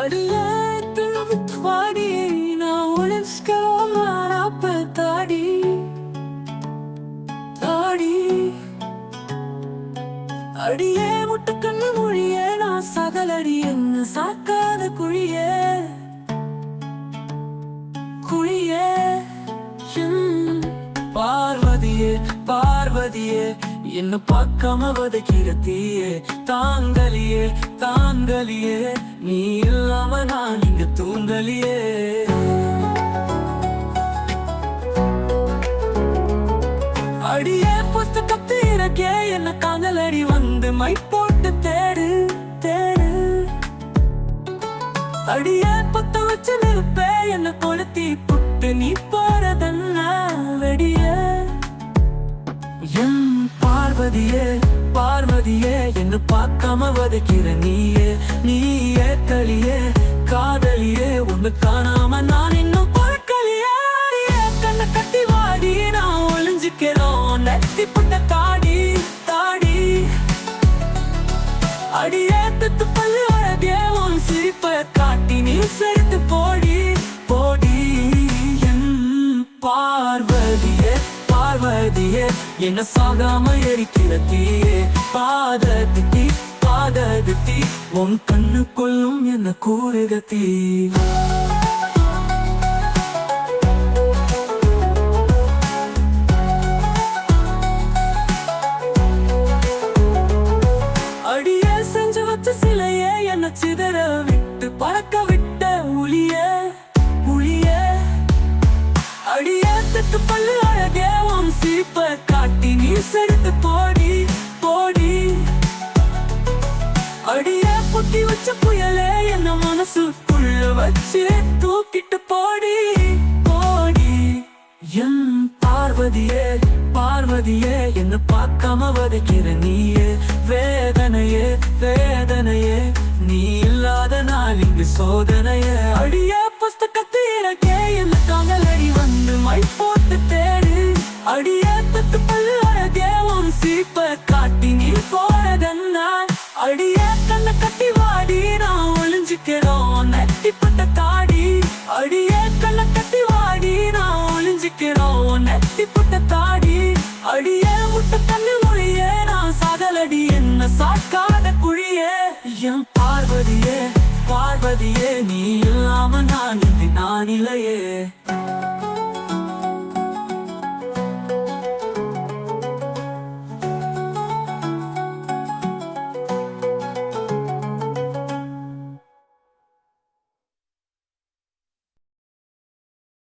அடியே திருவித்வாடி நான் ஒளிஸ்கரோமாராப்ப தாடி. தாடி. அடியே முட்டுக்கண்ணு மொழியே நான் சகலடி என்ன சாக்காத குழியே. குழியே. பார்வதியே பார்வதியே என்ன பார்க்காம வதக்கிற தீயே. தாங்கலியே தாங்கலியே நீ நான் இங்க தூங்கலியே? அடியே புஸ்தகத்து இறக்கே என்ன காதலடி வந்து மை போட்டு தேடு தேடு. அடியே பத்த வச்சு நிற்பே என்ன கொளுத்தி புட்டு நீ போறதென்ன வெடிய? என் பார்வதியே பார்வதியே என்ன பார்க்காம வதக்கிற நீயே நீயே களியே காதலியே ஒண்ணு காணாம நான் இன்னும் பொறுக்கலையே. அடியே கண்ணை கட்டி வாடி நான் ஒளிஞ்சுக்கிறோம். நத்தி புண்ண தாடி தாடி. அடியே தத்து பல்லு அழகே உன் சிரிப்பை காட்டி நீ சரித்து போடி போடி. என் பார்வதியே பார்வதியே என்ன சாகாம எரிக்கிற தீயே பாதத்தி பாதத்தி உன் கண்ணுக்குள்ளும் என்ன கூறுக தீ அடியே செஞ்சு வச்ச சிலையே என்ன சிதற விட்டு பறக்க விட்ட உளியே உளியே? அடியே தட்டு பல்லு அழகே உன் சிரிப்பை காட்டி நீ செடுத்து அடியே வச்ச புயலே என்ன மனசுக்குள்ள வச்சு தூக்கிட்டு போடி போடி. என் பார்வதியே பார்வதியே என்ன பார்க்காம வதைக்கிற நீயே வேதனையே வேதனையே. நீ இல்லாத நாள் இங்கு சோதனையே. அடிய புஸ்தகத்தீரக்கே என்ன தாங்கலடி வந்து மை போட்டு தேடு. அடிய தத்து நான் என்ன சாக்காத குழியே? என் பார்வதியே பார்வதியே நீ இல்லாம நான் இங்கு நான் இல்லையே.